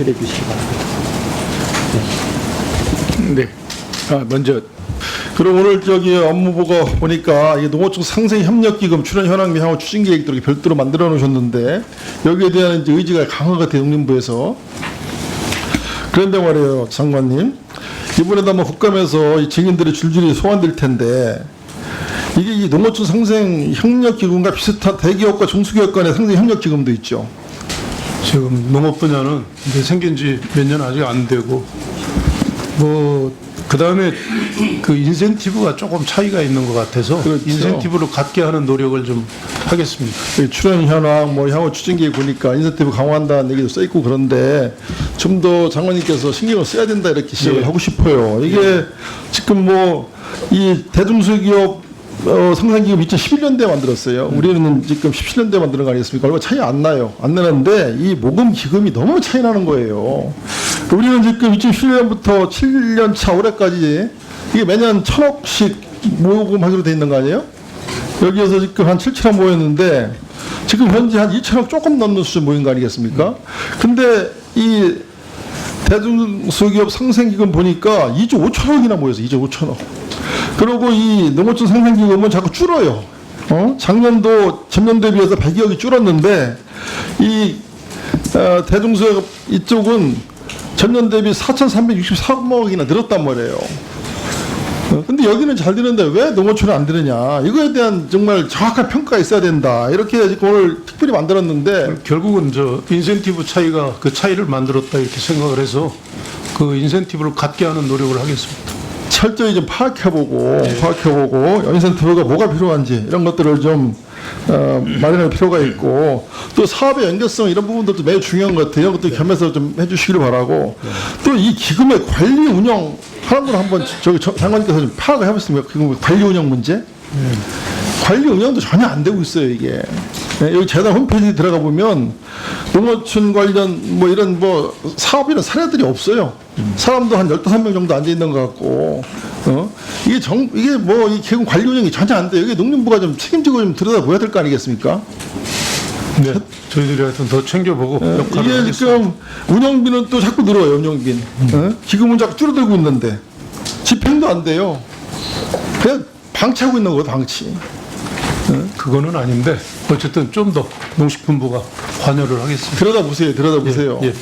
제출해 주시기 바랍니다. 네. 아, 먼저 그럼 오늘 저기 업무보고 보니까 이 농어촌 상생 협력기금 출연 현황 및 향후 추진 계획도 이렇게 별도로 만들어 놓으셨는데 여기에 대한 의지가 같아요 농림부에서 그런데 말이에요 장관님 이번에도 아마 국감에서 이 증인들의 줄줄이 소환될 텐데 이게 이 농어촌 상생 협력기금과 비슷한 대기업과 중소기업 간의 상생 협력기금도 있죠. 지금 농업 분야는 이제 생긴 지 몇 년 아직 안 되고 뭐 그다음에 그 인센티브가 조금 차이가 있는 것 같아서 그렇죠. 인센티브를 갖게 하는 노력을 좀 하겠습니다. 이 출연 현황, 뭐 향후 추진 계획 보니까 인센티브 강화한다는 얘기도 써 있고 그런데 좀 더 장관님께서 신경을 써야 된다 이렇게 지적을 예. 하고 싶어요. 이게 지금 뭐 이 대중소기업 어, 상상기금 2011년도에 만들었어요. 우리는 지금 17년도에 만드는 거 아니겠습니까? 얼마 차이 안 나요. 안 나는데 이 모금 기금이 너무 차이 나는 거예요. 우리는 지금 2017년부터 7년 차 올해까지 이게 매년 천억씩 모금하기로 돼 있는 거 아니에요? 여기에서 지금 한 7천억 모였는데 지금 현재 한 2천억 조금 넘는 수준 모인 거 아니겠습니까? 근데 이 대중소기업 상생기금 보니까 2조 5천억이나 모여서 2조 5천억. 그리고 이 농어촌 상생기금은 자꾸 줄어요. 어? 작년도 전년 대비해서 100억이 줄었는데 이 어, 대중소기업 이쪽은 전년 대비 4,363억이나 늘었단 말이에요. 어, 근데 여기는 잘 되는데 왜 농어촌은 안 되느냐 이거에 대한 정말 정확한 평가가 있어야 된다 이렇게 오늘 특별히 만들었는데 결국은 저 인센티브 차이가 그 차이를 만들었다 이렇게 생각을 해서 그 인센티브를 갖게 하는 노력을 하겠습니다. 철저히 좀 파악해보고 파악해보고 인센티브가 뭐가 필요한지 이런 것들을 좀 어, 마련할 필요가 있고 또 사업의 연계성 이런 부분들도 매우 중요한 것 같아요. 이런 것들 겸해서 좀 해주시길 바라고 또 이 기금의 관리 운영 하는 걸 한번 저기 저- 장관님께서 좀 파악을 해보셨습니까? 기금 관리 운영 문제? 관리 운영도 전혀 안 되고 있어요 이게 네, 여기 재단 홈페이지 들어가 보면 농어촌 관련 뭐 이런 뭐 사업이나 사례들이 없어요. 사람도 한 15명 정도 앉아 있는 것 같고 어? 이게 정 이게 뭐이 기금 관리 운영이 전혀 안 돼요. 이게 농림부가 좀 책임지고 좀 들여다보아야 될 거 아니겠습니까? 네, 저희들이 하여튼 더 챙겨보고 어, 이게 하겠습니다. 지금 운영비는 또 자꾸 늘어요 운영비 어? 기금은 자꾸 줄어들고 있는데 집행도 안 돼요. 그냥 방치하고 있는 거예요 방치 그거는 아닌데 어쨌든 좀 더 농식품부가 관여를 하겠습니다. 들여다보세요. 들여다보세요. 예, 예.